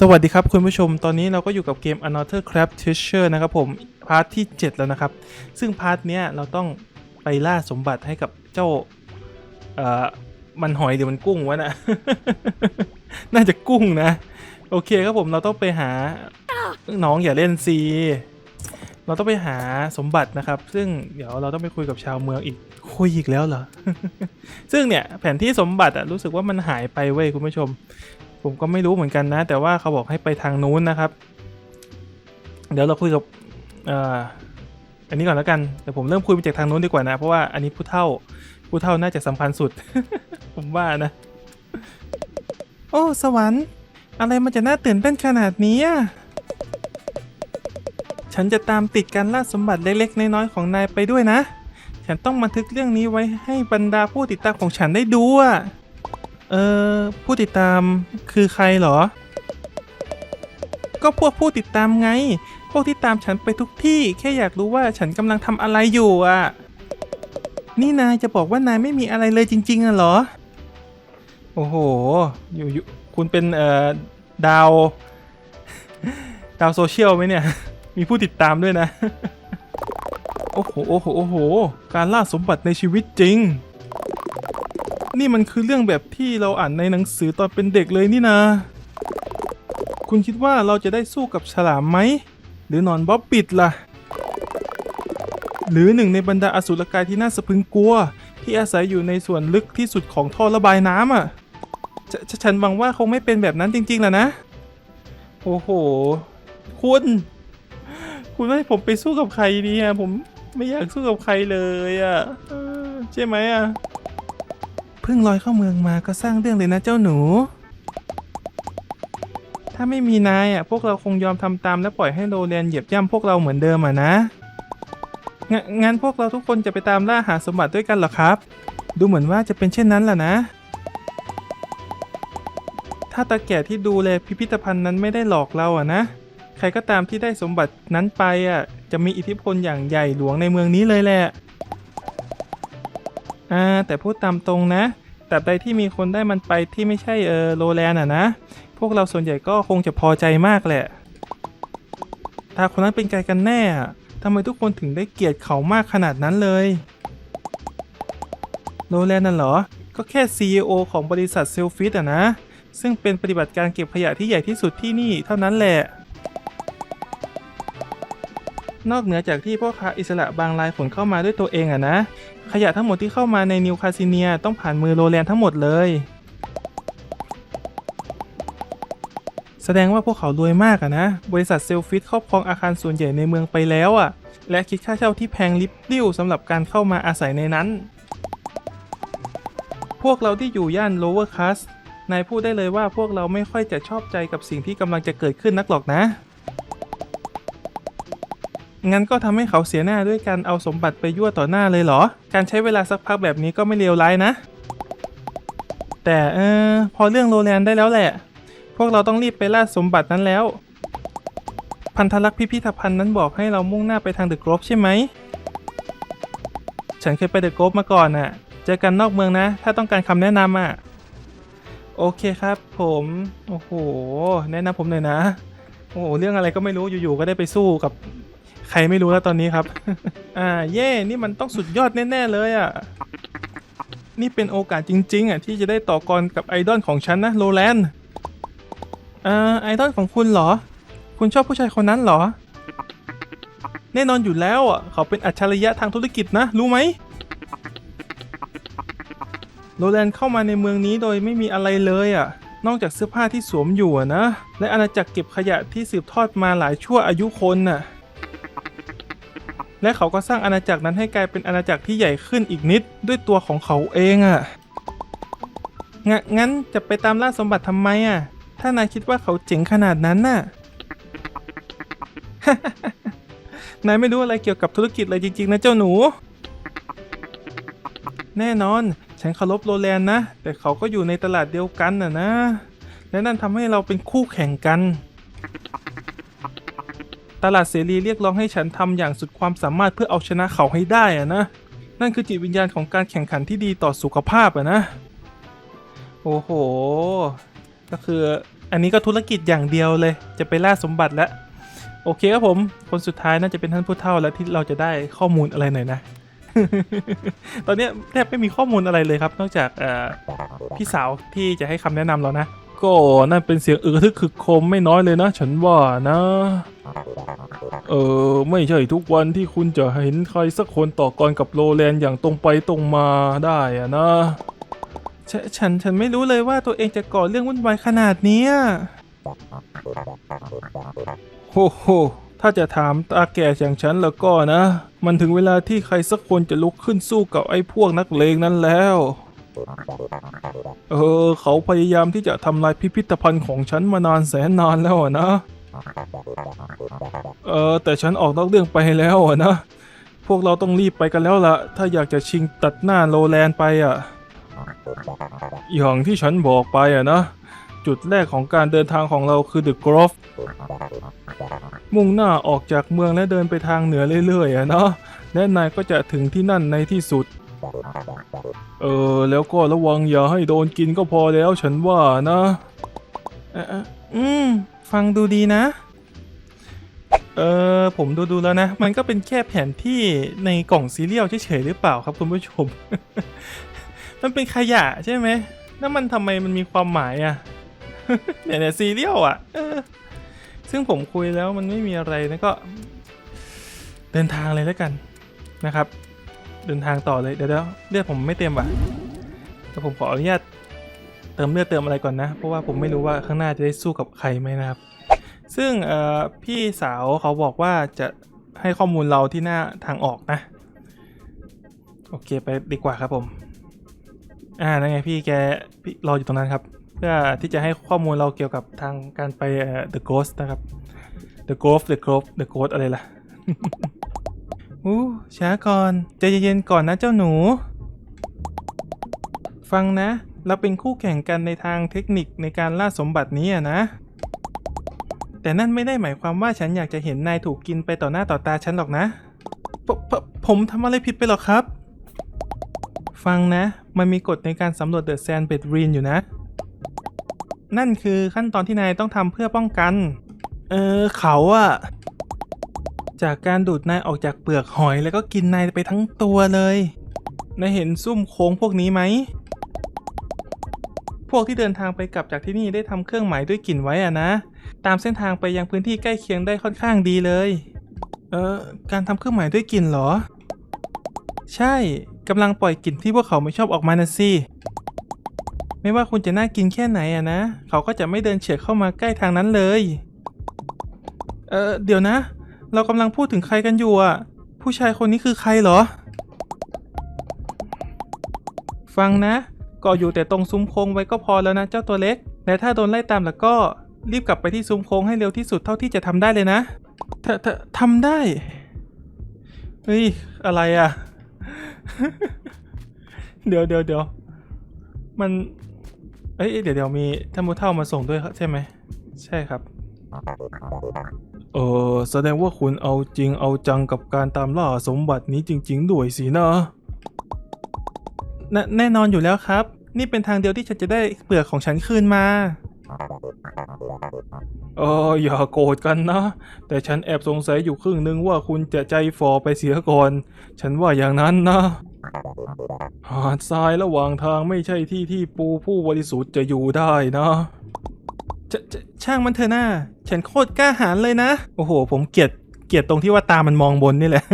สวัสดีครับคุณผู้ชม ตอนนี้เราก็อยู่กับเกม Another Crab Treasure นะครับผม พาร์ทที่ 7 แล้วนะครับ ซึ่งพาร์ทเนี้ยเราต้องไปล่าสมบัติให้กับเจ้า เอ่อ มันหอยหรือมันกุ้งวะนะ น่าจะกุ้งนะ โอเคครับผมเราต้องไปหา น้องอย่าเล่นซีเราต้องไปหาสมบัตินะครับ ซึ่งเดี๋ยวเราต้องไปคุยกับชาวเมืองอีกคุยอีกแล้วเหรอ ซึ่งเนี่ยแผนที่สมบัติอะรู้สึกว่ามันหายไปเว้ยคุณผู้ชม ผมก็ไม่รู้เหมือนกันนะ แต่ว่าเขาบอกให้ไปทางนู้นนะครับ เดี๋ยวเราคุยกับอ,อันนี้ก่อนแล้วกันแต่ผมเริ่มคุยไปจากทางนู้นดีกว่านะ เพราะว่าอันนี้ผู้เฒ่าผู้เฒ่าน่าจะสำคัญสุด ผมว่านะ โอ้ สวรรค์ อะไรมันจะน่าตื่นเต้นขนาดนี้อะฉันจะตามติดการล่าสมบัติเล็กๆ น้อยๆของนายไปด้วยนะ ฉันต้องบันทึกเรื่องนี้ไว้ให้บรรดาผู้ติดตามของฉันได้ดูอะ เออผู้ติดตามคือใครเหรอ ก็พวกผู้ติดตามไง พวกที่ตามฉันไปทุกที่ แค่อยากรู้ว่าฉันกำลังทำอะไรอยู่อะ นี่นายจะบอกว่านายไม่มีอะไรเลยจริงๆอะเหรอ โอ้โห อยู่อยู่คุณเป็นเอ่อดาว ดาวโซเชียลไหมเนี่ย มีผู้ติดตามด้วยนะ โอ้โห โอ้โห โอ้โห การล่าสมบัติในชีวิตจริง นี่มันคือเรื่องแบบที่เราอ่านในหนังสือตอนเป็นเด็กเลยนี่นะ คุณคิดว่าเราจะได้สู้กับฉลามไหม หรือนอนบ๊อบบิดล่ะ หรือหนึ่งในบรรดาอสุรกายที่น่าสะพรึงกลัว ที่อาศัยอยู่ในส่วนลึกที่สุดของท่อระบายน้ำอะฉฉฉันหวังว่าคงไม่เป็นแบบนั้นจริงๆแหละนะ โอ้โห คุณ คุณให้ผมไปสู้กับใครดีอะผมไม่อยากสู้กับใครเลยอะใช่ไหมอะ เพิ่งลอยเข้าเมืองมาก็สร้างเรื่องเลยนะเจ้าหนู ถ้าไม่มีนายอะพวกเราคงยอมทำตามและปล่อยให้โรแลนเหยียบย่ำพวกเราเหมือนเดิมอะนะงงั้นพวกเราทุกคนจะไปตามล่าหาสมบัติด้วยกันเหรอครับ ดูเหมือนว่าจะเป็นเช่นนั้นแหละนะ ถ้าตาแก่ที่ดูแลพิพิธภัณฑ์นั้นไม่ได้หลอกเราอะนะ ใครก็ตามที่ได้สมบัตินั้นไปอะจะมีอิทธิพลอย่างใหญ่หลวงในเมืองนี้เลยแหละ อ่าแต่พูดตามตรงนะแต่ใดที่มีคนได้มันไปที่ไม่ใช่เออโรแลนด์อะนะ พวกเราส่วนใหญ่ก็คงจะพอใจมากแหละ ถ้าคนนั้นเป็นใครกันแน่ทำไมทุกคนถึงได้เกลียดเขามากขนาดนั้นเลย โรแลนด์น่ะเหรอ ก็แค่ CEO ของบริษัทเซลฟิตอะนะ ซึ่งเป็นปฏิบัติการเก็บขยะที่ใหญ่ที่สุดที่นี่เท่านั้นแหละ นอกเหนือจากที่พ่อค้าอิสระบางรายขนเข้ามาด้วยตัวเองอะนะ ขยะทั้งหมดที่เข้ามาในนิวคาซิเนียต้องผ่านมือโรแลนทั้งหมดเลย แสดงว่าพวกเขารวยมากอะนะ บริษัทเซลฟิตครอบครองอาคารส่วนใหญ่ในเมืองไปแล้วอะและคิดค่าเช่าที่แพงลิบลิ่วสำหรับการเข้ามาอาศัยในนั้น พวกเราที่อยู่ย่านโลเวอร์คัสนายพูดได้เลยว่าพวกเราไม่ค่อยจะชอบใจกับสิ่งที่กำลังจะเกิดขึ้นนักหรอกนะ งั้นก็ทำให้เขาเสียหน้าด้วยการเอาสมบัติไปยั่วต่อหน้าเลยเหรอ การใช้เวลาสักพักแบบนี้ก็ไม่เลวร้ายนะ แต่เออพอเรื่องโรแลนด์ได้แล้วแหละ พวกเราต้องรีบไปล่าสมบัตินั้นแล้ว พันธลักษ์พิพิธภัณฑ์นั้นบอกให้เรามุ่งหน้าไปทางเดอะกรอบใช่ไหม ฉันเคยไปเดอะกรอบมาก่อนน่ะ เจอกันนอกเมืองนะ ถ้าต้องการคำแนะนำอะ โอเคครับผม โอ้โห แนะนำผมหน่อยนะ โอ้โห เรื่องอะไรก็ไม่รู้อยู่ๆ ก็ได้ไปสู้กับ ใครไม่รู้แล้วตอนนี้ครับ อ่า เย่ นี่มันต้องสุดยอดแน่ ๆ เลยอะ นี่เป็นโอกาสจริง ๆ อะ ที่จะได้ต่อกรกับไอดอลของฉันนะโรแลนด์อ่าไอดอลของคุณเหรอ คุณชอบผู้ชายคนนั้นเหรอ แน่นอนอยู่แล้วอะ เขาเป็นอัจฉริยะทางธุรกิจนะ รู้ไหมโรแลนด์เข้ามาในเมืองนี้โดยไม่มีอะไรเลยอะ นอกจากเสื้อผ้าที่สวมอยู่นะ และอาณาจักรเก็บขยะที่สืบทอดมาหลายชั่วอายุคนน่ะ และเขาก็สร้างอาณาจักรนั้นให้กลายเป็นอาณาจักรที่ใหญ่ขึ้นอีกนิดด้วยตัวของเขาเองอะ่ะงงั้นจะไปตามล่าสมบัติทำไมอะ่ะ ถ้านายคิดว่าเขาเจ๋งขนาดนั้นน่ะ นายไม่รู้อะไรเกี่ยวกับธุรกิจเลยจริง ๆ นะเจ้าหนู แน่นอน ฉันเคารพโรแลนด์นะ แต่เขาก็อยู่ในตลาดเดียวกันน่ะนะ และนั่นทำให้เราเป็นคู่แข่งกัน ตลาดเสรีเรียกร้องให้ฉันทำอย่างสุดความสามารถเพื่อเอาชนะเขาให้ได้อะนะ นั่นคือจิตวิญญาณของการแข่งขันที่ดีต่อสุขภาพอะนะ โอ้โห ก็คืออันนี้ก็ธุรกิจอย่างเดียวเลย จะไปล่าสมบัติแล้ว โอเคครับผม คนสุดท้ายน่าจะเป็นท่านผู้เฒ่าแล้วที่เราจะได้ข้อมูลอะไรหน่อยนะ ตอนนี้แทบไม่มีข้อมูลอะไรเลยครับ นอกจากพี่สาวที่จะให้คำแนะนำเรานะ ก็นั่นเป็นเสียงอึกระทึกคึกโคมไม่น้อยเลยนะ ฉันว่านะ เออไม่ใช่ทุกวันที่คุณจะเห็นใครสักคนต่อกรกับโรแลนด์อย่างตรงไปตรงมาได้อะนะฉนฉันฉันไม่รู้เลยว่าตัวเองจะก่อเรื่องวุ่นวายขนาดเนี้ยโหโหถ้าจะถามตาแก่อย่างฉันแล้วก็นะ มันถึงเวลาที่ใครสักคนจะลุกขึ้นสู้กับไอ้พวกนักเลงนั้นแล้ว เออ เขาพยายามที่จะทำลายพิพิธภัณฑ์ของฉันมานานแสนนานแล้วอะนะ เออแต่ฉันออกนอกเรื่องไปแล้วอะนะ พวกเราต้องรีบไปกันแล้วล่ะถ้าอยากจะชิงตัดหน้าโรแลนไปอะอย่างที่ฉันบอกไปอะนะ จุดแรกของการเดินทางของเราคือ The Grove มุ่งหน้าออกจากเมืองและเดินไปทางเหนือเรื่อยๆอะนะและนายก็จะถึงที่นั่นในที่สุด เออ แล้วก็ระวังอย่าให้โดนกินก็พอแล้วฉันว่านะอ่ออืม ฟังดูดีนะ เออผมดูดูแล้วนะ มันก็เป็นแค่แผนที่ในกล่องซีเรียลเฉยๆหรือเปล่าครับคุณผู้ชม มันเป็นขยะใช่ไหมแล้วมันทำไมมันมีความหมายอะเนี่ยเนี่ยซีเรียลอะซึ่งผมคุยแล้วมันไม่มีอะไรนะก็ เดินทางเลยแล้วกันนะครับ เดินทางต่อเลยเดี๋ยวเดี๋ยวเลือดผมไม่เต็มว่ะแต่ผมขออนุญาต เติมเลือดเติมอะไรก่อนนะ เพราะว่าผมไม่รู้ว่าข้างหน้าจะได้สู้กับใครไหมนะครับ ซึ่งพี่สาวเขาบอกว่าจะให้ข้อมูลเราที่หน้าทางออกนะ โอเคไปดีกว่าครับผม อ่านั่นไงพี่แกพี่รออยู่ตรงนั้นครับ เพื่อที่จะให้ข้อมูลเราเกี่ยวกับทางการไป The Ghost นะครับ The Grove The Grove The Ghost อะไรล่ะอู้ช้าก่อนใจเย็นๆก่อนนะเจ้าหนู ฟังนะ เราเป็นคู่แข่งกันในทางเทคนิคในการล่าสมบัตินี้อะนะ แต่นั่นไม่ได้หมายความว่าฉันอยากจะเห็นนายถูกกินไปต่อหน้าต่อตาฉันหรอกนะผผผมทำอะไรผิดไปหรอครับ ฟังนะ มันมีกฎในการสำรวจเดอะแซนเบดรีนอยู่นะ นั่นคือขั้นตอนที่นายต้องทำเพื่อป้องกัน เออเขาอะจากการดูดนายออกจากเปลือกหอยแล้วก็กินนายไปทั้งตัวเลย นายเห็นซุ่มโค้งพวกนี้ไหม พวกที่เดินทางไปกลับจากที่นี่ได้ทำเครื่องหมายด้วยกลิ่นไว้อะนะ ตามเส้นทางไปยังพื้นที่ใกล้เคียงได้ค่อนข้างดีเลย เออ การทำเครื่องหมายด้วยกลิ่นเหรอ ใช่กำลังปล่อยกลิ่นที่พวกเขาไม่ชอบออกมานะสิ ไม่ว่าคุณจะน่ากินแค่ไหนอะนะ เขาก็จะไม่เดินเฉียดเข้ามาใกล้ทางนั้นเลย เออเดี๋ยวนะ เรากำลังพูดถึงใครกันอยู่อะผู้ชายคนนี้คือใครเหรอ ฟังนะ ก็อยู่แต่ตรงซุ้มโค้งไว้ก็พอแล้วนะเจ้าตัวเล็กและถ้าโดนไล่ตามแล้วก็รีบกลับไปที่ซุ้มโค้งให้เร็วที่สุดเท่าที่จะทำได้เลยนะถ้าถ้าทำได้ เฮ้ย อะไรอะ เดี๋ยวเดี๋ยวเดี๋ยวมัน เอ้ยเดี๋ยวเดี๋ยวมีท่านผู้เฒ่ามาส่งด้วยครับใช่ไหม ใช่ครับเออแสดงว่าคุณเอาจริงเอาจังกับการตามล่าสมบัตินี้จริง ๆ ด้วยสินะ แน่นอนอยู่แล้วครับ นี่เป็นทางเดียวที่ฉันจะได้เปลือกของฉันคืนมา เอออย่าโกรธกันนะ แต่ฉันแอบสงสัยอยู่ครึ่งนึงว่าคุณจะใจฟอไปเสียก่อน ฉันว่าอย่างนั้นนะหาดทรายระหว่างทางไม่ใช่ที่ที่ปูผู้บริสุทธิ์จะอยู่ได้นะชชช่างมันเถอะนะฉันโคตรกล้าหาญเลยนะ โอ้โห ผมเกลียดเกลียดตรงที่ว่าตามันมองบนนี่แหละ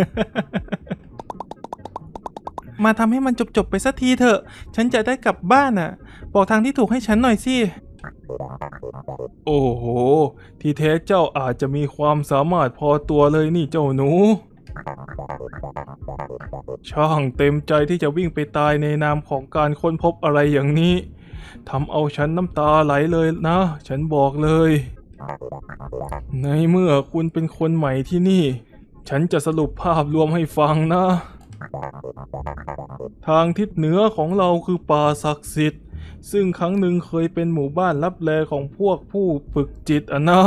มาทำให้มันจบๆไปสักทีเถอะ ฉันจะได้กลับบ้านอะ บอกทางที่ถูกให้ฉันหน่อยสิ โอ้โห ที่แท้เจ้าอาจจะมีความสามารถพอตัวเลยนี่เจ้าหนู ช่างเต็มใจที่จะวิ่งไปตายในนามของการค้นพบอะไรอย่างนี้ทำเอาฉันน้ำตาไหลเลยนะ ฉันบอกเลย ในเมื่อคุณเป็นคนใหม่ที่นี่ ฉันจะสรุปภาพรวมให้ฟังนะ ทางทิศเหนือของเราคือป่าศักดิ์สิทธิ์ ซึ่งครั้งหนึ่งเคยเป็นหมู่บ้านลับแลของพวกผู้ฝึกจิตอะนะ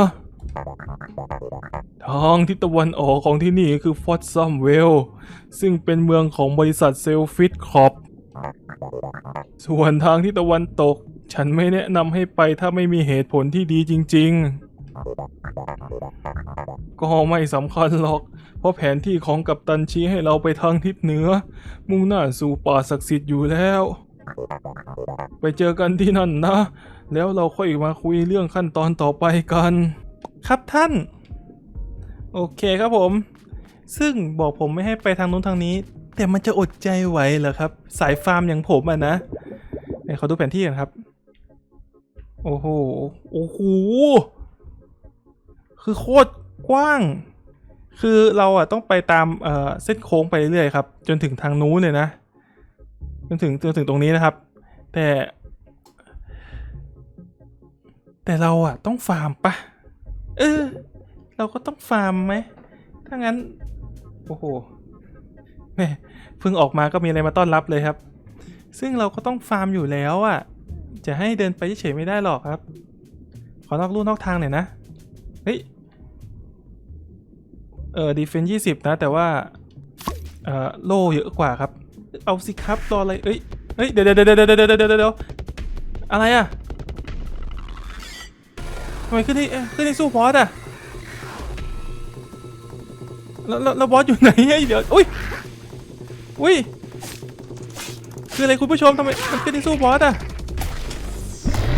ทางทิศตะวันออกของที่นี่คือฟอตซัมเวล ซึ่งเป็นเมืองของบริษัทเซลฟิตคอปส่วนทางทิศตะวันตก ฉันไม่แนะนำให้ไปถ้าไม่มีเหตุผลที่ดีจริง ๆ ก็ไม่สำคัญหรอก เพราะแผนที่ของกัปตันชี้ให้เราไปทางทิศเหนือ มุ่งหน้าสู่ป่าศักดิ์สิทธิ์อยู่แล้ว ไปเจอกันที่นั่นนะ แล้วเราค่อยมาคุยเรื่องขั้นตอนต่อไปกัน ครับท่าน โอเคครับผม ซึ่งบอกผมไม่ให้ไปทางนู้นทางนี้ แต่มันจะอดใจไหวเหรอครับ สายฟาร์มอย่างผมอะนะไหนขอดูแผนที่กันครับ โอ้โห โอ้โห คือโคตรกว้าง คือเราอะต้องไปตามเอ่อเส้นโค้งไปเรื่อยครับ จนถึงทางนู้นเลยนะ จนถึงจนถึงตรงนี้นะครับ แต่ แต่เราอะต้องฟาร์มปะเออ เราก็ต้องฟาร์มไหม ถ้างั้น โอ้โหแม่เพิ่งออกมาก็มีอะไรมาต้อนรับเลยครับ ซึ่งเราก็ต้องฟาร์มอยู่แล้วอะ จะให้เดินไปเฉยๆไม่ได้หรอกครับ ขอนอกลู่นอกทางหน่อยนะ เฮ้ย เออดีเฟนยี่สิบนะ แต่ว่าเออโล่เยอะกว่าครับ เอาสิครับรออะไรเอ้ยเฮ้ยเดี๋ยวเดี๋ยวเดี๋ยวเดี๋ยวเดี๋ยวเดี๋ยวเดี๋ยวอะไรอะทำไมขึ้นให้เอ้ยขึ้นให้สู้บอสอะแล้วแล้วแล้วบอสอยู่ไหนไอ้เดี๋ยวอุ้ยอุ้ยคืออะไรคุณผู้ชมทำไมมันขึ้นที่สู้บอสอะ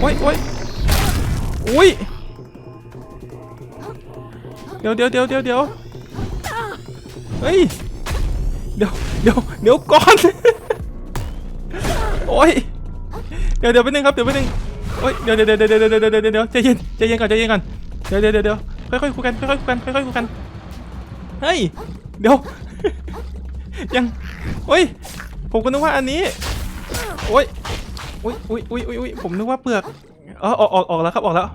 โอ้ยโอ้ยอุ้ยเดี๋ยวเดี๋ยวเดี๋ยวเดี๋ยวเดี๋ยว เฮ้ย เดี๋ยว เดี๋ยว เดี๋ยวก่อน โอ้ย เดี๋ยวเดี๋ยวไป๊นึงครับ เดี๋ยวไป๊นึงโอ้ย เดี๋ยวเดี๋ยวเดี๋ยวเดี๋ยวเดี๋ยวเดี๋ยวใจเย็น ใจเย็นก่อน ใจเย็นก่อน เดี๋ยวเดี๋ยวเดี๋ยวค่อยๆคุยกัน ค่อยๆคุยกัน ค่อยๆคุยกัน เฮ้ย เดี๋ยว ยัง โอ้ย ผมก็นึกว่าอันนี้ โอ้ยอุ้ยอุ้ยอุ้ยอ้ยผมนึกว่าเปลือกอ๋อออกออกออกแล้วครับ ออกแล้ว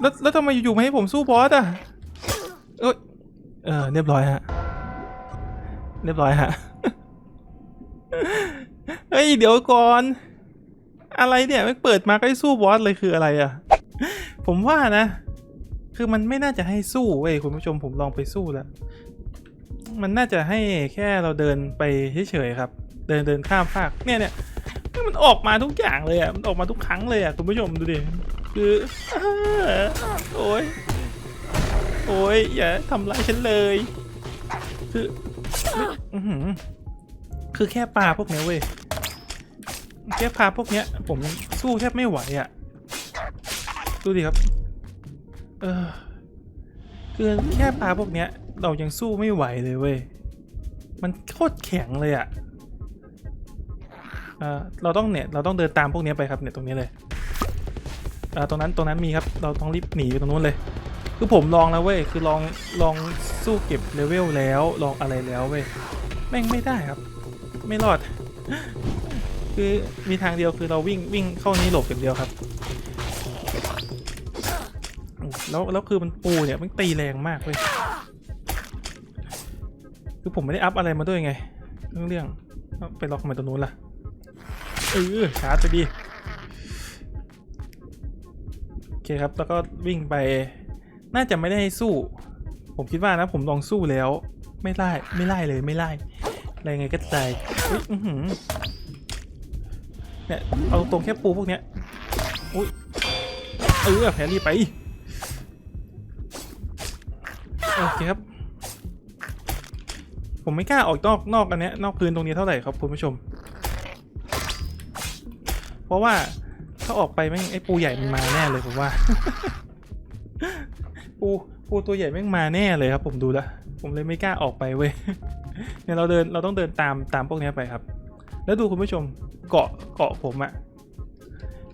แล้วแล้วทำไมอยู่ๆไม่ให้ผมสู้บอสอะเอ้ยเออเรียบร้อยฮะเรียบร้อยฮะเฮ้ยเดี๋ยวก่อน อะไรเนี่ยไม่เปิดมาก็ให้สู้บอสเลยคืออะไรอะ ผมว่านะ คือมันไม่น่าจะให้สู้เว้ยคุณผู้ชมผมลองไปสู้แล้วมันน่าจะให้แค่เราเดินไปเฉยๆครับ เดินเดินข้ามฟากเนี่ยเนี่ยมันออกมาทุกอย่างเลยอะมันออกมาทุกครั้งเลยอะคุณผู้ชมดูดิ คือโอ้ยโอ้ยอย่าทำร้ายฉันเลย คือคือแค่ปลาพวกนี้เว้ยแค่ปลาพวกเนี้ย ผมสู้แทบไม่ไหวอะ ดูดิครับ เออคือแค่ปลาพวกเนี้ย เรายังสู้ไม่ไหวเลยเว้ย มันโคตรแข็งเลยอะ่ะเเราต้องเนี่ย เราต้องเดินตามพวกนี้ไปครับเนี่ยตรงนี้เลย ตรงนั้นตรงนั้นมีครับเราต้องรีบหนีไปตรงนู้นเลย คือผมลองแล้วเว้ยคือลองลองสู้เก็บเลเวลแล้วลองอะไรแล้วเว้ยแม่งไม่ได้ครับ ไม่รอด คือมีทางเดียวคือเราวิ่งวิ่งเข้านี้หลบอย่างเดียวครับแล้วแล้วคือมันปูเนี่ยมันตีแรงมากเลยคือผมไม่ได้อัพอะไรมาด้วยไงเรื่องเรื่องไปล็อกทำไมตรงนู้นล่ะเออชาร์จไปดี เคครับ แล้วก็วิ่งไป น่าจะไม่ได้สู้ ผมคิดว่านะผมลองสู้แล้ว ไม่ไล่ไม่ไล่เลยไม่ไล่อะไรไงก็ตายเนี่ยเอาตรงแค่ปูพวกเนี้ยอุ้ยเออแผลรีไปโอเคครับ ผมไม่กล้าออกนอกนอกอันเนี้ยนอกพื้นตรงนี้เท่าไหร่ครับคุณผู้ชม เพราะว่า ถ้าออกไปแม่งไอ้ปูใหญ่มันมาแน่เลยผมว่า ปูปูตัวใหญ่แม่งมาแน่เลยครับ ผมดูแล้วผมเลยไม่กล้าออกไปเว้ยเนี่ยเราเดินเราต้องเดินตามตามพวกนี้ไปครับ แล้วดูคุณผู้ชมเกาะเกาะผมอะ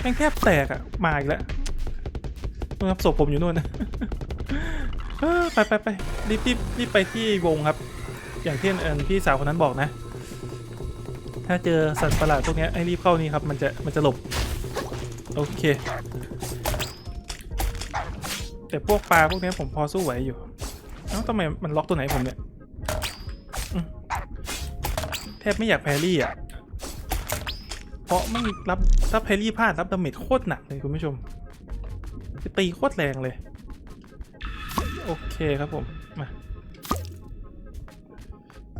แม่งแทบแตกอะมาอีกแล้วนู่นครับศพผมอยู่นู่นนะไปไปไปรีบรีบรีบไปที่วงครับ อย่างที่เอิญพี่สาวคนนั้นบอกนะ ถ้าเจอสัตว์ประหลาดพวกนี้ให้รีบเข้านี่ครับ มันจะมันจะหลบ โอเค แต่พวกปลาพวกนี้ผมพอสู้ไหวอยู่เอ้าทำไมมันล็อกตัวไหนผมเนี่ยแทบไม่อยากแพรี่อะ เพราะไม่รับถ้าแพรี่พลาดรับดาเมจโคตรหนักเลยคุณผู้ชมตีโคตรแรงเลย โอเคครับผม มา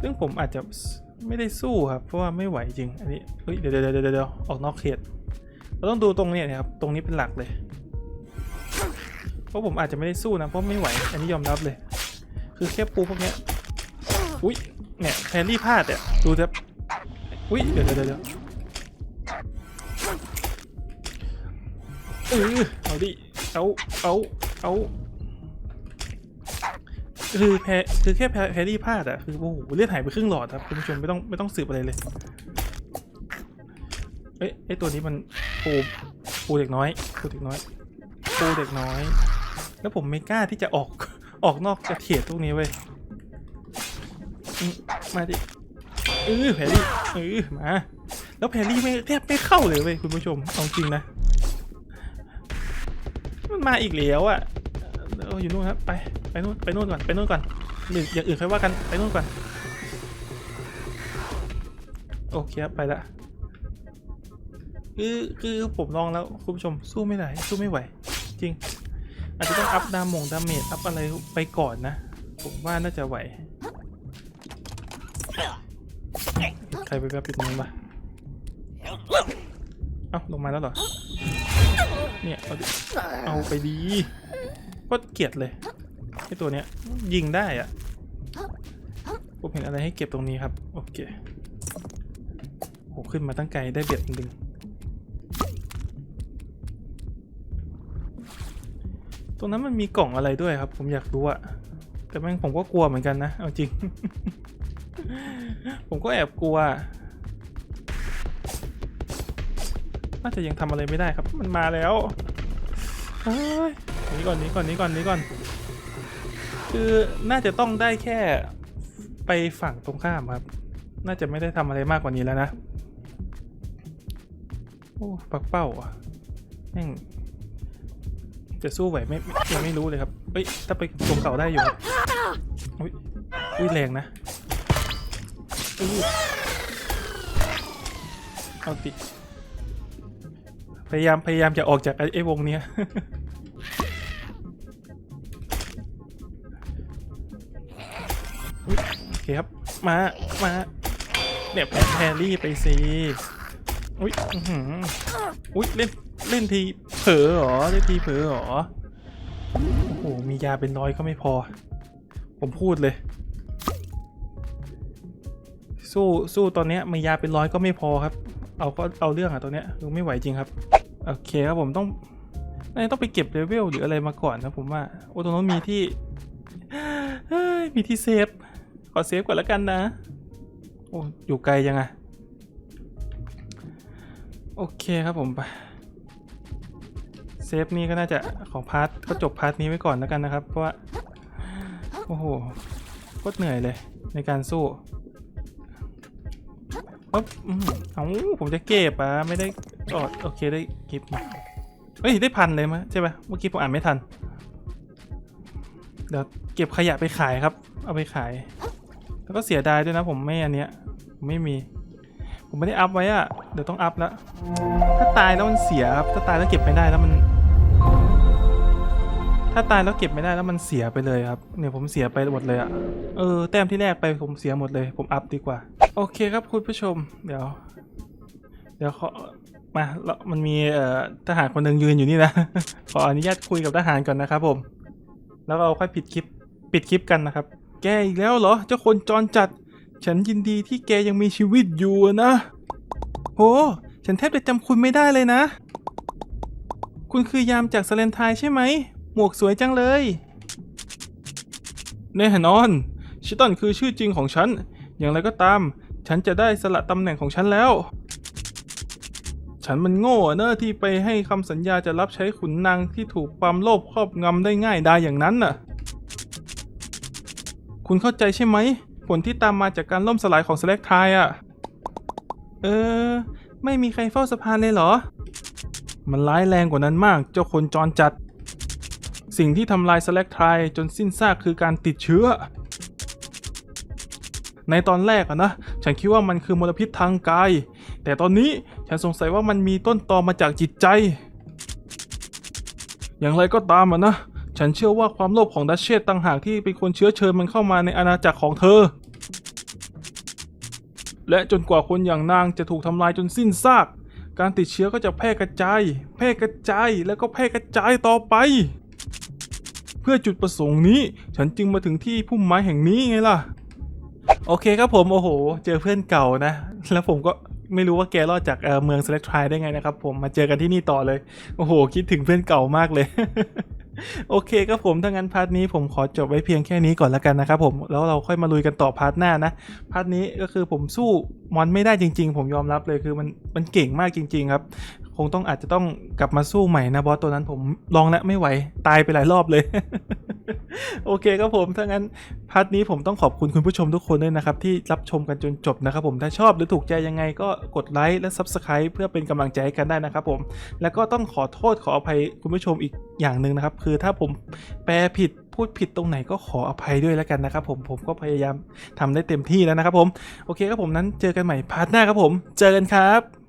ซึ่งผมอาจจะไม่ได้สู้ครับ เพราะว่าไม่ไหวจริง อันนี้ เฮ้ย เดี๋ยวเดี๋ยวเดี๋ยวเดี๋ยวออกนอกเขต เราต้องดูตรงนี้นะครับ ตรงนี้เป็นหลักเลย เพราะผมอาจจะไม่ได้สู้นะ เพราะไม่ไหว อันนี้ยอมรับเลย คือแค่ปูพวกเนี้ย อุ้ย เนี่ยแพรรี่พลาดอะดูจะอุ้ย เดี๋ยวเดี๋ยวเดี๋ยวเออเอาดิ เอา เอา เอา คือแพคือแค่แพรี่พลาดอะคือโอ้โหเลือดหายไปครึ่งหลอดครับคุณผู้ชมไม่ต้องไม่ต้องสืบอะไรเลยเอ้ยไอตัวนี้มัน ปูปูเด็กน้อยปูเด็กน้อยปูเด็กน้อย แล้วผมไม่กล้าที่จะออกออกนอกจากเขตตรงนี้เว้ยมาดิเออแพรรี่เออมาแล้วแพรรี่ไม่แทบไม่เข้าเลยเว้ยคุณผู้ชมเอาจริงนะ มันมาอีกแล้วอะเอออยู่นู่นครับไปไปนู่นไปนู่นก่อนไปนู่นก่อนหรืออย่างอื่นค่อยว่ากันไปนู่นก่อนโอเคครับไปละ คือคือผมลองแล้วคุณผู้ชมสู้ไม่ได้สู้ไม่ไหว จริง อาจจะต้องอัพดามงดาเมจอัพอะไรไปก่อนนะ ผมว่าน่าจะไหวใครไปแบบปิดมือมาเอ้าลงมาแล้วเหรอ เนี่ย เอาเอาไปดีก็เกลียดเลยไอตัวเนี้ยยิงได้อะผมเห็นอะไรให้เก็บตรงนี้ครับ โอเคโหขึ้นมาตั้งไกลได้เบ็ดหนึ่ง รงนั้นมันมีกล่องอะไรด้วยครับ ผมอยากรู้อะแต่แม่งผมก็กลัวเหมือนกันนะ เอาจริง ผมก็แอบกลัว น่าจะยังทำอะไรไม่ได้ครับ มันมาแล้วเฮ้ยนีก่อนนี้ก่อนนี้ก่อนนี้ก่อน คือน่าจะต้องได้แค่ไปฝั่งตรงข้ามครับ น่าจะไม่ได้ทำอะไรมากกว่านี้แล้วนะ โอ้ ปักเป้าอะแม่ง จะสู้ไหวไม่ไม่ยังไม่รู้เลยครับเอ้ยถ้าไปตรงเขาได้อยู่อุ้ยอุ้ยแรงนะอุ้ยเอาติพยายามพยายามจะออกจากไอ้วงเนี้ยอุ๊ยโอเคครับ มา มาเนี่ยแพแพรี่ไปสิ อุ้ย อุ้ย เล่น เล่นที เผลอหรอเล่นทีเผลอหรอโอ้โหมียาเป็นร้อยก็ไม่พอ ผมพูดเลย สู้สู้ตอนเนี้ยมียาเป็นร้อยก็ไม่พอครับ เอาก็เอาเรื่องอะตอนเนี้ยคือไม่ไหวจริงครับโอเคครับผมต้องน่าจะต้องไปเก็บเลเวลหรืออะไรมาก่อนนะผมว่าโอ้ตรงนั้นมีที่มีที่เซฟขอเซฟก่อนแล้วกันนะโอ้อยู่ไกลยังอะโอเคครับผมไป ฟนี้ก็น่าจะของพาร์ทก็จบพาร์ทนี้ไว้ก่อนแล้วกันนะครับ เพราะว่าโอ้โหโคตรเหนื่อยเลยในการสู้ปั๊บอื้อหือเอาผมจะเก็บอะไม่ได้ออดโอเคได้กิฟต์มาเฮ้ยได้พันเลยมั้ยใช่ปะเมื่อกี้ผมอ่านไม่ทัน เดี๋ยวเก็บขยะไปขายครับ เอาไปขาย แล้วก็เสียดายด้วยนะผมไม่อันเนี้ยผมไม่มี ผมไม่ได้อัพไว้อะเดี๋ยวต้องอัพแล้วถ้าตายแล้วมันเสียครับถ้าตายแล้วเก็บไม่ได้แล้วมัน ถ้าตายแล้วเก็บไม่ได้แล้วมันเสียไปเลยครับเนี่ยผมเสียไปหมดเลยอะเออแต้มที่แรกไปผมเสียหมดเลย ผมอัพดีกว่า โอเคครับคุณผู้ชม เดี๋ยว เดี๋ยวขอมาแล้วมันมีเอ่อทหารคนหนึ่งยืนอยู่นี่นะ ขออนุญาตคุยกับทหารก่อนนะครับผม แล้วเราค่อยปิดคลิปปิดคลิปกันนะครับ แกอีกแล้วเหรอเจ้าคนจรจัด ฉันยินดีที่แกยังมีชีวิตอยู่นะโหฉันแทบจะจำคุณไม่ได้เลยนะ คุณคือยามจากสเลนไทน์ใช่ไหม หมวกสวยจังเลย แน่นอน ชิตันคือชื่อจริงของฉัน อย่างไรก็ตาม ฉันจะได้สละตำแหน่งของฉันแล้ว ฉันมันโง่เนอะที่ไปให้คำสัญญาจะรับใช้ขุนนางที่ถูกความโลภครอบงำได้ง่ายดายอย่างนั้นน่ะ คุณเข้าใจใช่ไหม ผลที่ตามมาจากการล่มสลายของสแลกทายอะ เออ ไม่มีใครเฝ้าสะพานเลยเหรอ มันร้ายแรงกว่านั้นมาก เจ้าคนจรจัด สิ่งที่ทำลายสแลกไทายจนสิ้นซากคือการติดเชื้อ ในตอนแรกอะนะ ฉันคิดว่ามันคือมลพิษทางกาย แต่ตอนนี้ฉันสงสัยว่ามันมีต้นตอมาจากจิตใจ อย่างไรก็ตามอะนะ ฉันเชื่อว่าความโลภของดัชเชสต่างหากที่เป็นคนเชื้อเชิญมันเข้ามาในอาณาจักรของเธอ และจนกว่าคนอย่างนางจะถูกทำลายจนสิ้นซาก การติดเชื้อก็จะแพร่กระจาย แพร่กระจาย แล้วก็แพร่กระจายต่อไป เพื่อจุดประสงค์นี้ ฉันจึงมาถึงที่พุ่มไม้แห่งนี้ไงล่ะ โอเคครับผม โอ้โห เจอเพื่อนเก่านะ แล้วผมก็ไม่รู้ว่าแกรอดจากเเมืองเซเล t ทรายได้ไงนะครับผมมาเจอกันที่นี่ต่อเลย โอ้โห คิดถึงเพื่อนเก่ามากเลยโอเคครับผม ถ้างั้นพาร์ทนี้ผมขอจบไว้เพียงแค่นี้ก่อนละกันนะครับผม แล้วเราค่อยมาลุยกันต่อพาร์ทหน้านะ พาร์ทนี้ก็คือผมสู้มอนไม่ได้จริง ๆ ผมยอมรับเลยคือมันมันเก่งมากจริง ๆ ครับ คงต้องอาจจะต้องกลับมาสู้ใหม่นะบอสตัวนั้นผมลองแล้วไม่ไหว ตายไปหลายรอบเลย โอเคครับผม ถ้างั้นพาร์ทนี้ผมต้องขอบคุณคุณผู้ชมทุกคนด้วยนะครับ ที่รับชมกันจนจบนะครับผมถ้าชอบหรือถูกใจยังไงก็กดไลค์และ Subscribe เพื่อเป็นกำลังใจให้กันได้นะครับผมแล้วก็ต้องขอโทษขออภัยคุณผู้ชมอีกอย่างหนึ่งนะครับ คือถ้าผมแปลผิดพูดผิดตรงไหนก็ขออภัยด้วยแล้วกันนะครับผมผมก็พยายามทำได้เต็มที่แล้วนะครับผมโอเคครับผมนั้นเจอกันใหม่พาร์ทหน้าครับผม เจอกันครับ